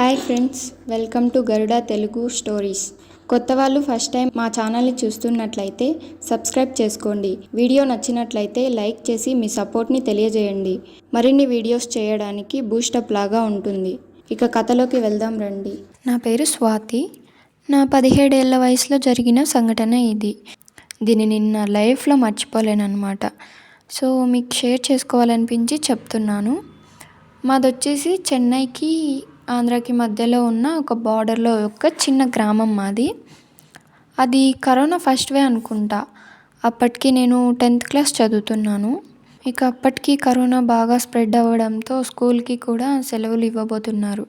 Hi friends welcome to Garuda Telugu stories. కొత్త వాళ్ళు first time మా ఛానల్ని చూస్తున్నట్లయితే సబ్స్క్రైబ్ చేసుకోండి. వీడియో నచ్చినట్లయితే లైక్ చేసి మీ సపోర్ట్ని తెలియజేయండి. మరిన్ని వీడియోస్ చేయడానికి బూస్టప్ లాగా ఉంటుంది. ఇక కథలోకి వెళ్దాం రండి. నా పేరు స్వాతి. నా పదిహేడేళ్ళ వయసులో జరిగిన సంఘటన ఇది. దీన్ని నా లైఫ్లో మర్చిపోలేనమాట సో మీకు షేర్ చేసుకోవాలనిపించి చెప్తున్నాను. మాది వచ్చేసి చెన్నైకి ఆంధ్రాకి మధ్యలో ఉన్న ఒక బార్డర్లో ఒక చిన్న గ్రామం మాది. అది కరోనా ఫస్ట్ వే అనుకుంటా. అప్పటికి నేను టెన్త్ క్లాస్ చదువుతున్నాను. ఇక అప్పటికి కరోనా బాగా స్ప్రెడ్ అవ్వడంతో స్కూల్కి కూడా సెలవులు ఇవ్వబోతున్నారు.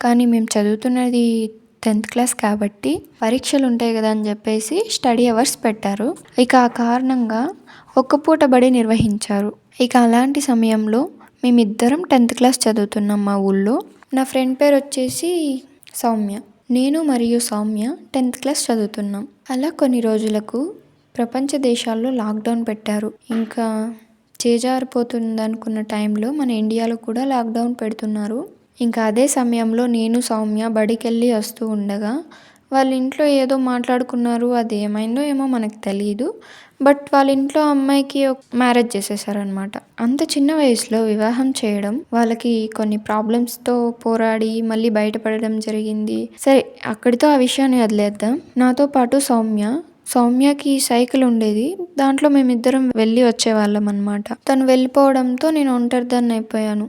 కానీ మేము చదువుతున్నది టెన్త్ క్లాస్ కాబట్టి పరీక్షలు ఉంటాయి కదా అని చెప్పేసి స్టడీ అవర్స్ పెట్టారు. ఇక ఆ కారణంగా ఒక్క పూట బడి నిర్వహించారు. ఇక అలాంటి సమయంలో మేమిద్దరం టెన్త్ క్లాస్ చదువుతున్నాం మా ఊళ్ళో. నా ఫ్రెండ్ పేరు వచ్చేసి సౌమ్య. నేను మరియు సౌమ్య టెన్త్ క్లాస్ చదువుతున్నాం. అలా కొన్ని రోజులకు ప్రపంచ దేశాల్లో లాక్డౌన్ పెట్టారు. ఇంకా చేజారిపోతుంది అనుకున్న టైంలో మన ఇండియాలో కూడా లాక్డౌన్ పెడుతున్నారు. ఇంకా అదే సమయంలో నేను సౌమ్య బడికెళ్ళి వస్తూ ఉండగా వాళ్ళ ఇంట్లో ఏదో మాట్లాడుకున్నారు అది ఏమైందో ఏమో మనకు తెలియదు బట్ వాళ్ళ ఇంట్లో అమ్మాయికి మ్యారేజ్ చేసేసారనమాట అంత చిన్న వయసులో వివాహం చేయడం వాళ్ళకి కొన్ని ప్రాబ్లమ్స్తో పోరాడి మళ్ళీ బయటపడడం జరిగింది. సరే అక్కడితో ఆ విషయాన్ని వదిలేద్దాం. నాతో పాటు సౌమ్య. సౌమ్యకి సైకిల్ ఉండేది. దాంట్లో మేమిద్దరం వెళ్ళి వచ్చేవాళ్ళం అనమాట తను వెళ్ళిపోవడంతో నేను ఒంటరిదాన్ని అయిపోయాను.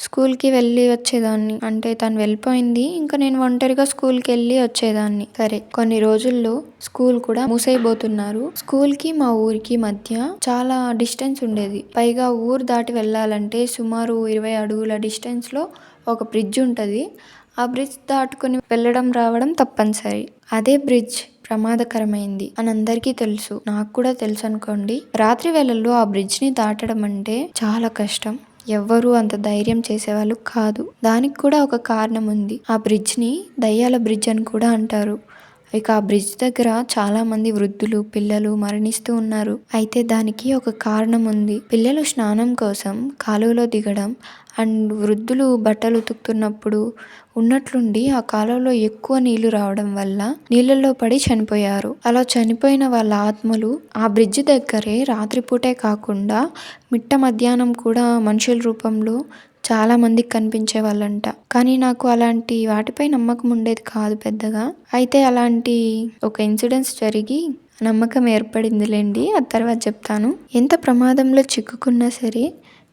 స్కూల్కి వెళ్ళి వచ్చేదాన్ని. అంటే తను వెళ్ళిపోయింది. ఇంకా నేను ఒంటరిగా స్కూల్కి వెళ్ళి వచ్చేదాన్ని. సరే కొన్ని రోజుల్లో స్కూల్ కూడా మూసైపోతున్నారు. స్కూల్కి మా ఊరికి మధ్య చాలా డిస్టెన్స్ ఉండేది. పైగా ఊరు దాటి వెళ్ళాలంటే సుమారు ఇరవై అడుగుల డిస్టెన్స్లో ఒక బ్రిడ్జ్ ఉంటుంది. ఆ బ్రిడ్జ్ దాటుకుని వెళ్ళడం రావడం తప్పనిసరి. అదే బ్రిడ్జ్ ప్రమాదకరమైంది అని అందరికీ తెలుసు. నాకు కూడా తెలుసు అనుకోండి. రాత్రి వేళల్లో ఆ బ్రిడ్జ్ని దాటడం అంటే చాలా కష్టం. ఎవ్వరూ అంత ధైర్యం చేసేవాళ్ళు కాదు. దానికి కూడా ఒక కారణం ఉంది. ఆ బ్రిడ్జ్ని దయ్యాల బ్రిడ్జ్ అని కూడా అంటారు. ఇక ఆ బ్రిడ్జ్ దగ్గర చాలా మంది వృద్ధులు పిల్లలు మరణిస్తూ ఉన్నారు. అయితే దానికి ఒక కారణం ఉంది. పిల్లలు స్నానం కోసం కాలువలో దిగడం అండ్ వృద్ధులు బట్టలు ఉతుకుతున్నప్పుడు ఉన్నట్లుండి ఆ కాలంలో ఎక్కువ నీళ్ళు రావడం వల్ల నీళ్ళల్లో పడి చనిపోయారు. అలా చనిపోయిన వాళ్ళ ఆత్మలు ఆ బ్రిడ్జ్ దగ్గరే రాత్రిపూటే కాకుండా మిట్ట మధ్యాహ్నం కూడా మనుషుల రూపంలో చాలా మందికి కనిపించే వాళ్ళంట. కానీ నాకు అలాంటి వాటిపై నమ్మకం ఉండేది కాదు పెద్దగా. అయితే అలాంటి ఒక ఇన్సిడెంట్స్ జరిగి నమ్మకం ఏర్పడిందిలేండి ఆ తర్వాత చెప్తాను. ఎంత ప్రమాదంలో చిక్కుకున్నా సరే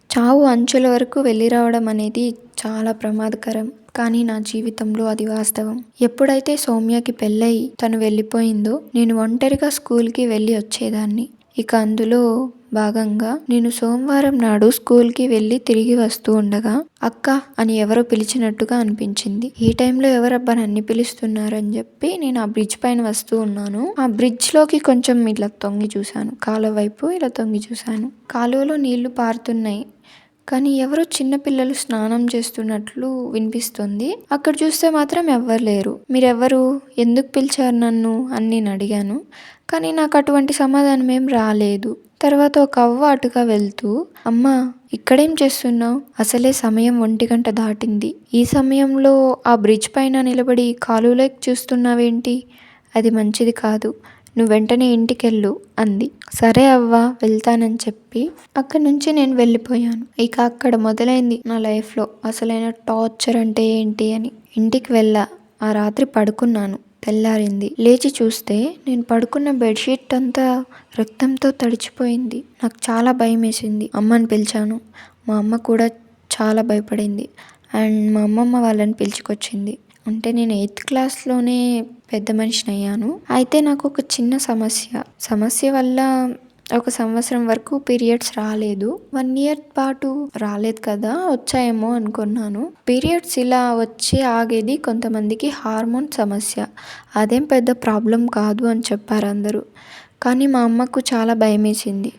చావు అంచుల వరకు వెళ్ళి రావడం అనేది చాలా ప్రమాదకరం. కానీ నా జీవితంలో అది వాస్తవం. ఎప్పుడైతే సౌమ్యకి పెళ్ళయి తను వెళ్ళిపోయిందో నేను ఒంటరిగా స్కూల్కి వెళ్ళి వచ్చేదాన్ని. ఇక అందులో భాగంగా నేను సోమవారం నాడు స్కూల్కి వెళ్ళి తిరిగి వస్తూ ఉండగా అక్క అని ఎవరో పిలిచినట్టుగా అనిపించింది. ఈ టైంలో ఎవరబ్బా నన్ను పిలుస్తున్నారని చెప్పి నేను ఆ బ్రిడ్జ్ పైన వస్తూ ఉన్నాను. ఆ బ్రిడ్జ్లోకి కొంచెం ఇలా తొంగి చూశాను. కాలువ వైపు ఇలా తొంగి చూశాను. కాలువలో నీళ్ళు పారుతున్నాయి. కానీ ఎవరో చిన్నపిల్లలు స్నానం చేస్తున్నట్లు వినిపిస్తుంది. అక్కడ చూస్తే మాత్రం ఎవ్వరు లేరు. మీరెవరు ఎందుకు పిలిచారు నన్ను? అని నేను అడిగాను. కానీ నాకు అటువంటి సమాధానం ఏం రాలేదు. తర్వాత ఒక అవ్వ అటుగా వెళ్తూ అమ్మ ఇక్కడేం చేస్తున్నావు? అసలే సమయం ఒంటి గంట దాటింది. ఈ సమయంలో ఆ బ్రిడ్జ్ పైన నిలబడి కాలువలోకి చూస్తున్నావేంటి? అది మంచిది కాదు. నువ్వు వెంటనే ఇంటికెళ్ళు అంది. సరే అవ్వ వెళ్తానని చెప్పి అక్కడి నుంచి నేను వెళ్ళిపోయాను. ఇక అక్కడ మొదలైంది నా లైఫ్లో. అసలైన టార్చర్ అంటే ఏంటి అని. ఇంటికి వెళ్ళా. ఆ రాత్రి పడుకున్నాను. తెల్లారింది. లేచి చూస్తే నేను పడుకున్న బెడ్షీట్ అంతా రక్తంతో తడిచిపోయింది. నాకు చాలా భయం వేసింది అమ్మని పిలిచాను. మా అమ్మ కూడా చాలా భయపడింది. అండ్ మా అమ్మమ్మ వాళ్ళని పిలుచుకొచ్చింది. అంటే నేను ఎయిత్ క్లాస్లోనే పెద్ద మనిషిని అయ్యాను అయితే నాకు ఒక చిన్న సమస్య. సమస్య వల్ల ఒక సంవత్సరం వరకు పీరియడ్స్ రాలేదు. వన్ ఇయర్ పాటు రాలేదు కదా వచ్చాయేమో అనుకున్నాను. పీరియడ్స్ ఇలా వచ్చి ఆగేది కొంతమందికి హార్మోన్ సమస్య. అదేం పెద్ద ప్రాబ్లం కాదు అని చెప్పారు అందరూ. కానీ మా అమ్మకు చాలా భయమేసింది.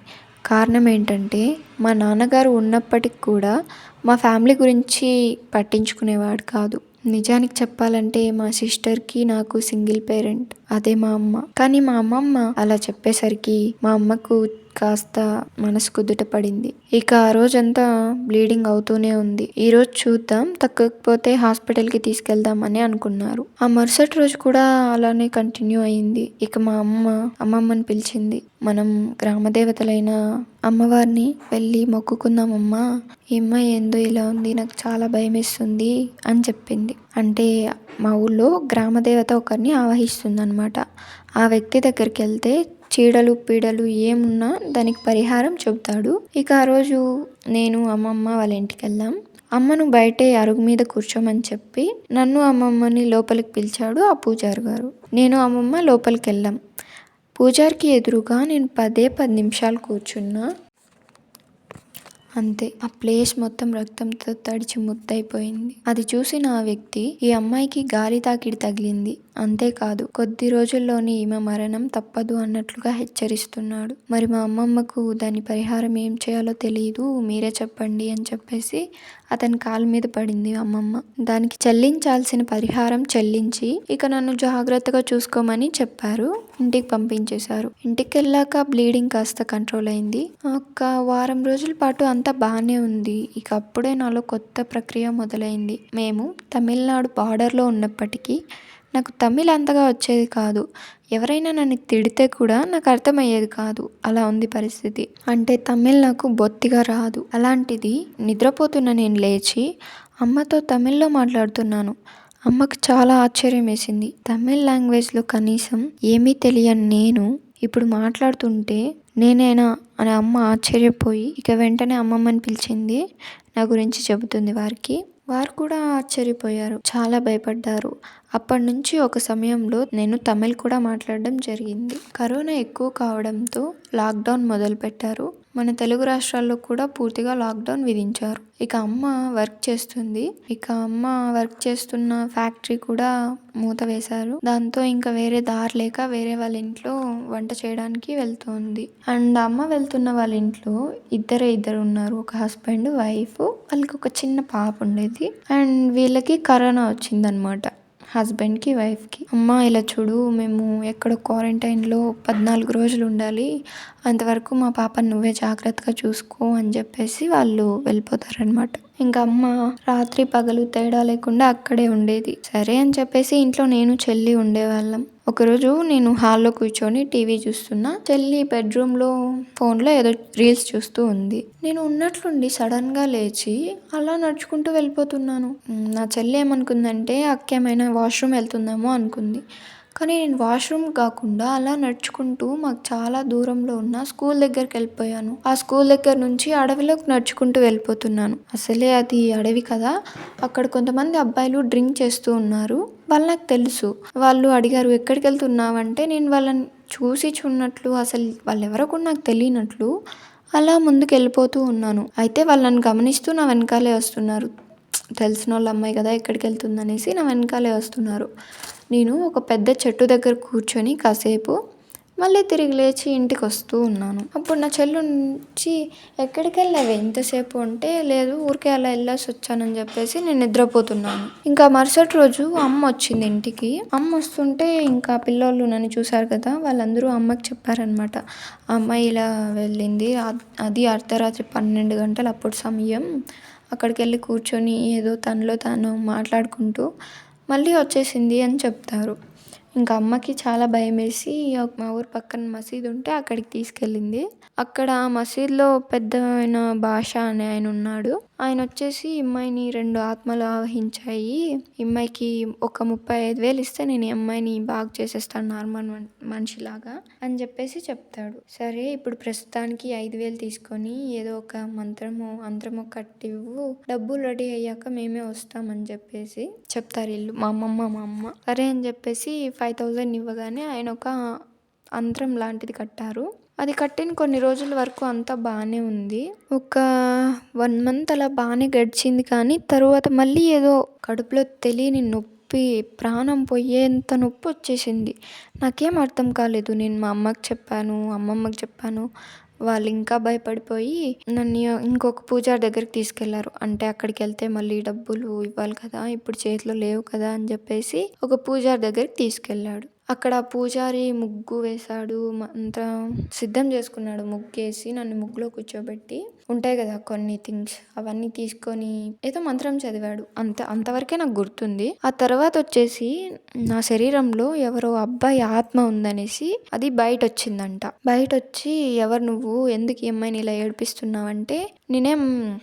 కారణం ఏంటంటే మా నాన్నగారు ఉన్నప్పటికి కూడా మా ఫ్యామిలీ గురించి పట్టించుకునేవాడు కాదు. నిజానికి చెప్పాలంటే మా సిస్టర్కి నాకు సింగిల్ పేరెంట్ అదే మా అమ్మ. కానీ మా అమ్మమ్మ అలా చెప్పేసరికి మా అమ్మకు కాస్త మనసు కుదుట పడింది. ఇక ఆ రోజంతా బ్లీడింగ్ అవుతూనే ఉంది. ఈ రోజు చూద్దాం తగ్గకపోతే హాస్పిటల్కి తీసుకెళ్దాం అని అనుకున్నారు. ఆ మరుసటి రోజు కూడా అలానే కంటిన్యూ అయింది. ఇక మా అమ్మ అమ్మమ్మని పిలిచింది. మనం గ్రామదేవతలైన అమ్మవారిని వెళ్ళి మొక్కుకుందామమ్మా. ఈ అమ్మాయి ఏందో ఇలా ఉంది నాకు చాలా భయం వేస్తుంది అని చెప్పింది. అంటే మా ఊళ్ళో గ్రామదేవత ఒకరిని ఆవహిస్తుంది అనమాట ఆ వ్యక్తి దగ్గరికి వెళ్తే చీడలు పీడలు ఏమున్నా దానికి పరిహారం చెబుతాడు. ఇక ఆ రోజు నేను అమ్మమ్మ వాళ్ళ ఇంటికి వెళ్ళాం. అమ్మను బయటే అరుగు మీద కూర్చోమని చెప్పి నన్ను అమ్మమ్మని లోపలికి పిలిచాడు ఆ పూజారి గారు. నేను అమ్మమ్మ లోపలికి వెళ్ళాం. పూజారికి ఎదురుగా నేను పదే పది నిమిషాలు కూర్చున్నా. అంతే. ఆ ప్లేస్ మొత్తం రక్తంతో తడిచి ముద్దయిపోయింది. అది చూసిన ఆ వ్యక్తి ఈ అమ్మాయికి గాలి తాకిడి తగిలింది. అంతేకాదు కొద్ది రోజుల్లోనే ఈమె మరణం తప్పదు అన్నట్లుగా హెచ్చరిస్తున్నాడు. మరి మా అమ్మమ్మకు దాని పరిహారం ఏం చేయాలో తెలియదు మీరే చెప్పండి అని చెప్పేసి అతని కాలు మీద పడింది అమ్మమ్మ. దానికి చెల్లించాల్సిన పరిహారం చెల్లించి ఇక నన్ను జాగ్రత్తగా చూసుకోమని చెప్పారు. ఇంటికి పంపించేశారు. ఇంటికి వెళ్ళాక బ్లీడింగ్ కాస్త కంట్రోల్ అయింది. ఒక వారం రోజుల పాటు అంతా బాగానే ఉంది. ఇక అప్పుడే నాలో కొత్త ప్రక్రియ మొదలైంది. మేము తమిళనాడు బార్డర్లో ఉన్నప్పటికీ నాకు తమిళ్ అంతగా వచ్చేది కాదు. ఎవరైనా నన్ను తిడితే కూడా నాకు అర్థమయ్యేది కాదు. అలా ఉంది పరిస్థితి. అంటే తమిళ్ నాకు బొత్తిగా రాదు. అలాంటిది నిద్రపోతున్న నేను లేచి అమ్మతో తమిళ్ళో మాట్లాడుతున్నాను. అమ్మకు చాలా ఆశ్చర్యం వేసింది. తమిళ్ లాంగ్వేజ్లో కనీసం ఏమీ తెలియని నేను ఇప్పుడు మాట్లాడుతుంటే నేనేనా అని అమ్మ ఆశ్చర్యపోయి ఇక వెంటనే అమ్మమ్మని పిలిచింది. నా గురించి చెబుతుంది వారికి. వారు కూడా ఆశ్చర్యపోయారు. చాలా భయపడ్డారు. అప్పటి నుంచి ఒక సమయంలో నేను తమిళ్ కూడా మాట్లాడడం జరిగింది. కరోనా ఎక్కువ కావడంతో లాక్డౌన్ మొదలుపెట్టారు. మన తెలుగు రాష్ట్రాల్లో కూడా పూర్తిగా లాక్డౌన్ విధించారు. ఇక అమ్మ వర్క్ చేస్తుంది. ఇక అమ్మ వర్క్ చేస్తున్న ఫ్యాక్టరీ కూడా మూత వేశారు దాంతో ఇంకా వేరే దారి లేక వేరే వాళ్ళ ఇంట్లో వంట చేయడానికి వెళ్తుంది. అండ్ అమ్మ వెళ్తున్న వాళ్ళ ఇంట్లో ఇద్దరే ఇద్దరు ఉన్నారు. ఒక హస్బెండ్ వైఫ్. వాళ్ళకి ఒక చిన్న పాప ఉండేది. అండ్ వీళ్ళకి కరోనా వచ్చిందనమాట హస్బెండ్కి వైఫ్కి. అమ్మ ఇలా చూడు మేము ఎక్కడ క్వారంటైన్లో పద్నాలుగు రోజులు ఉండాలి. అంతవరకు మా పాపను నువ్వే జాగ్రత్తగా చూసుకో అని చెప్పేసి వాళ్ళు వెళ్ళిపోతారనమాట ఇంకా అమ్మ రాత్రి పగలు తేడా లేకుండా అక్కడే ఉండేది. సరే అని చెప్పేసి ఇంట్లో నేను చెల్లి ఉండేవాళ్ళం. ఒకరోజు నేను హాల్లో కూర్చొని టీవీ చూస్తున్నా. చెల్లి బెడ్రూమ్లో ఫోన్లో ఏదో రీల్స్ చూస్తూ ఉంది. నేను ఉన్నట్లుండి సడన్గా లేచి అలా నడుచుకుంటూ వెళ్ళిపోతున్నాను. నా చెల్లి ఏమనుకుందంటే అక్క ఏమైనా వాష్రూమ్ వెళ్తుందేమో అనుకుంది. కానీ నేను వాష్రూమ్ కాకుండా అలా నడుచుకుంటూ మాకు చాలా దూరంలో ఉన్న స్కూల్ దగ్గరికి వెళ్ళిపోయాను. ఆ స్కూల్ దగ్గర నుంచి అడవిలోకి నడుచుకుంటూ వెళ్ళిపోతున్నాను. అసలే అది అడవి కదా. అక్కడ కొంతమంది అబ్బాయిలు డ్రింక్ చేస్తూ ఉన్నారు. వాళ్ళు నాకు తెలుసు. వాళ్ళు అడిగారు ఎక్కడికి వెళ్తున్నావంటే? నేను వాళ్ళని చూసి చూడనట్లు అసలు వాళ్ళు ఎవరో కూడా నాకు తెలియనట్లు అలా ముందుకు వెళ్ళిపోతూ ఉన్నాను. అయితే వాళ్ళని గమనిస్తూ నా వెనకాలే వస్తున్నారు. తెలిసిన వాళ్ళ అమ్మాయి కదా ఎక్కడికి వెళ్తుందనేసి నా వెనకాలే వస్తున్నారు. నేను ఒక పెద్ద చెట్టు దగ్గర కూర్చొని కాసేపు మళ్ళీ తిరిగి లేచి ఇంటికి వస్తూ ఉన్నాను. అప్పుడు నా చెల్లు నుంచి ఎక్కడికి వెళ్ళావు ఎంతసేపు అంటే లేదు ఊరికే అలా వెళ్ళేసి వచ్చానని చెప్పేసి నేను నిద్రపోతున్నాను. ఇంకా మరుసటి రోజు అమ్మ వచ్చింది ఇంటికి. అమ్మ వస్తుంటే ఇంకా పిల్లోళ్ళు నన్ను చూశారు కదా వాళ్ళందరూ అమ్మకి చెప్పారనమాట అమ్మాయి ఇలా వెళ్ళింది అది అర్ధరాత్రి పన్నెండు గంటలు అప్పుడు సమయం అక్కడికి వెళ్ళి కూర్చొని ఏదో తనలో తాను మాట్లాడుకుంటూ మళ్ళీ వచ్చేసింది అని చెప్తారు. ఇంకా అమ్మకి చాలా భయం వేసి మా ఊరు పక్కన మసీదు ఉంటే అక్కడికి తీసుకెళ్ళింది. అక్కడ ఆ మసీదులో పెద్ద ఆయన భాష అనే ఆయన ఉన్నాడు. ఆయన వచ్చేసి అమ్మాయిని రెండు ఆత్మలు ఆవహించాయి. అమ్మాయికి ఒక ముప్పై ఐదు వేలు ఇస్తే నేను ఈ అమ్మాయిని బాగు చేసేస్తాను నార్మల్ మనిషిలాగా అని చెప్పేసి చెప్తాడు. సరే ఇప్పుడు ప్రస్తుతానికి ఐదు వేలు తీసుకొని ఏదో ఒక మంత్రము అంత్రము కట్టివ్వు. డబ్బులు రెడీ అయ్యాక మేమే వస్తామని చెప్పేసి చెప్తారు ఇల్లు మా అమ్మమ్మ మా అమ్మ. సరే అని చెప్పేసి ఫైవ్ ఫైవ్ థౌజండ్ ఇవ్వగానే ఆయన ఒక అంతరం లాంటిది కట్టారు. అది కట్టిన కొన్ని రోజుల వరకు అంతా బాగానే ఉంది. ఒక వన్ మంత్ అలా బాగానే గడిచింది కానీ తరువాత మళ్ళీ ఏదో కడుపులో తెలియని నొప్పి ప్రాణం పోయేంత నొప్పి వచ్చేసింది. నాకేం అర్థం కాలేదు. నేను మా అమ్మకి చెప్పాను అమ్మమ్మకి చెప్పాను. వాళ్ళు ఇంకా భయపడిపోయి నన్ను ఇంకొక పూజారి దగ్గరికి తీసుకెళ్ళారు. అంటే అక్కడికి వెళ్తే మళ్ళీ డబ్బులు ఇవ్వాలి కదా ఇప్పుడు చేతిలో లేవు కదా అని చెప్పేసి ఒక పూజారి దగ్గరికి తీసుకెళ్ళాడు అక్కడ పూజారి ముగ్గు వేశాడు మంత్రం అంతా సిద్ధం చేసుకున్నాడు ముగ్గేసి నన్ను ముగ్గులో కూర్చోబెట్టి ఉంటాయి కదా కొన్ని థింగ్స్ అవన్నీ తీసుకొని ఏదో మంత్రం చదివాడు. అంత అంతవరకే నాకు గుర్తుంది. ఆ తర్వాత వచ్చేసి నా శరీరంలో ఎవరో అబ్బాయి ఆత్మ ఉందనేసి అది బయట వచ్చిందంట బయట వచ్చి ఎవరు నువ్వు? ఎందుకు ఈ అమ్మాయిని ఇలా ఏడిపిస్తున్నావంటే నేనేం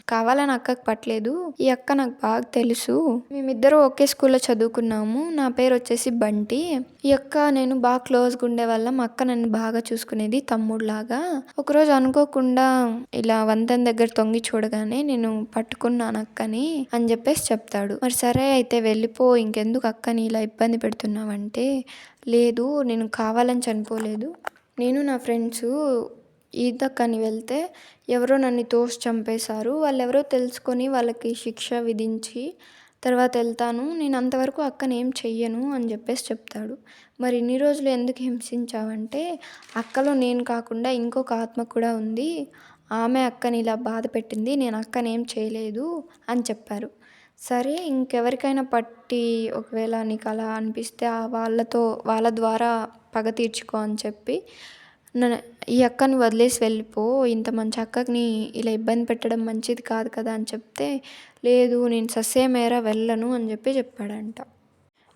కావాలని అక్కకు పట్టలేదు. ఈ అక్క నాకు బాగా తెలుసు. మేమిద్దరూ ఒకే స్కూల్లో చదువుకున్నాము. నా పేరు వచ్చేసి బంటి. ఈ అక్క నేను బాగా క్లోజ్గా ఉండే వల్ల మా అక్క నన్ను బాగా చూసుకునేది తమ్ముడులాగా. ఒకరోజు అనుకోకుండా ఇలా వంద వంతెన దగ్గర తొంగి చూడగానే నేను పట్టుకున్నాను అక్కని అని చెప్పేసి చెప్తాడు. మరి సరే అయితే వెళ్ళిపో ఇంకెందుకు అక్కని ఇలా ఇబ్బంది పెడుతున్నావంటే? లేదు నేను కావాలని చనిపోలేదు. నేను నా ఫ్రెండ్స్ ఈతకని వెళ్తే ఎవరో నన్ను తోసి చంపేశారు. వాళ్ళు ఎవరో తెలుసుకొని వాళ్ళకి శిక్ష విధించి తర్వాత వెళ్తాను. నేను అంతవరకు అక్కని ఏం చెయ్యను అని చెప్పేసి చెప్తాడు. మరి ఇన్ని రోజులు ఎందుకు హింసించావంటే? అక్కలో నేను కాకుండా ఇంకొక ఆత్మ కూడా ఉంది. ఆమె అక్కని ఇలా బాధ పెట్టింది నేను అక్కని ఏం చేయలేదు అని చెప్పారు. సరే ఇంకెవరికైనా పట్టి ఒకవేళ నీకు అలా అనిపిస్తే ఆ వాళ్ళతో వాళ్ళ ద్వారా పగ తీర్చుకో అని చెప్పి నన్ను ఈ అక్కని వదిలేసి వెళ్ళిపో ఇంత మంచి అక్కని ఇలా ఇబ్బంది పెట్టడం మంచిది కాదు కదా అని చెప్తే లేదు నేను ససేమేరా వెళ్ళను అని చెప్పి చెప్పాడంట.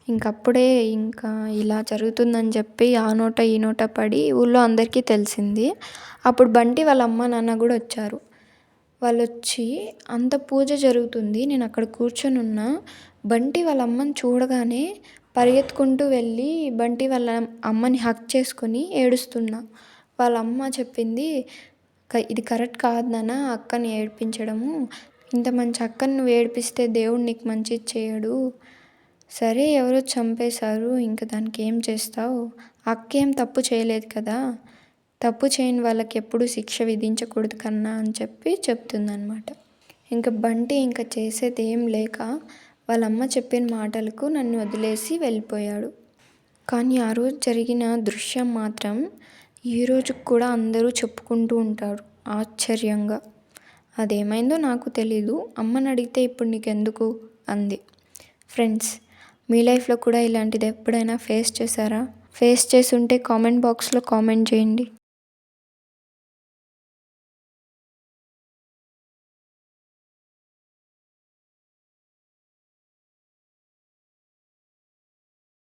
ఇంకప్పుడే ఇంకా ఇలా జరుగుతుందని చెప్పి ఆ నోట ఈ నోట పడి ఊళ్ళో అందరికీ తెలిసింది. అప్పుడు బంటి వాళ్ళ అమ్మ నాన్న కూడా వచ్చారు. వాళ్ళు వచ్చి అంత పూజ జరుగుతుంది నేను అక్కడ కూర్చొని ఉన్నా బంటి వాళ్ళ అమ్మని చూడగానే పరిగెత్తుకుంటూ వెళ్ళి బంటి వాళ్ళ అమ్మని హక్ చేసుకొని ఏడుస్తున్నా. వాళ్ళ అమ్మ చెప్పింది ఇది కరెక్ట్ కాదు నాన్న అక్కని ఏడిపించడము. ఇంత మంచి అక్కని నువ్వు ఏడిపిస్తే దేవుడు నీకు మంచిది చేయడు సరే ఎవరో చంపేశారు ఇంకా దానికి ఏం చేస్తావు? అక్కేం తప్పు చేయలేదు కదా? తప్పు చేయని వాళ్ళకి ఎప్పుడు శిక్ష విధించకూడదు కన్నా అని చెప్పి చెప్తుందనమాట ఇంకా బంటి ఇంకా చేసేది ఏం లేక వాళ్ళ అమ్మ చెప్పిన మాటలకు నన్ను వదిలేసి వెళ్ళిపోయాడు. కానీ ఆ రోజు జరిగిన దృశ్యం మాత్రం ఈ రోజుకు కూడా అందరూ చెప్పుకుంటూ ఉంటారు ఆశ్చర్యంగా. అదేమైందో నాకు తెలీదు అమ్మని అడిగితే ఇప్పుడు నీకెందుకు? అంది. ఫ్రెండ్స్ మీ లైఫ్లో కూడా ఇలాంటిది ఎప్పుడైనా ఫేస్ చేశారా? ఫేస్ చేసి ఉంటే కామెంట్ బాక్స్లో కామెంట్ చేయండి.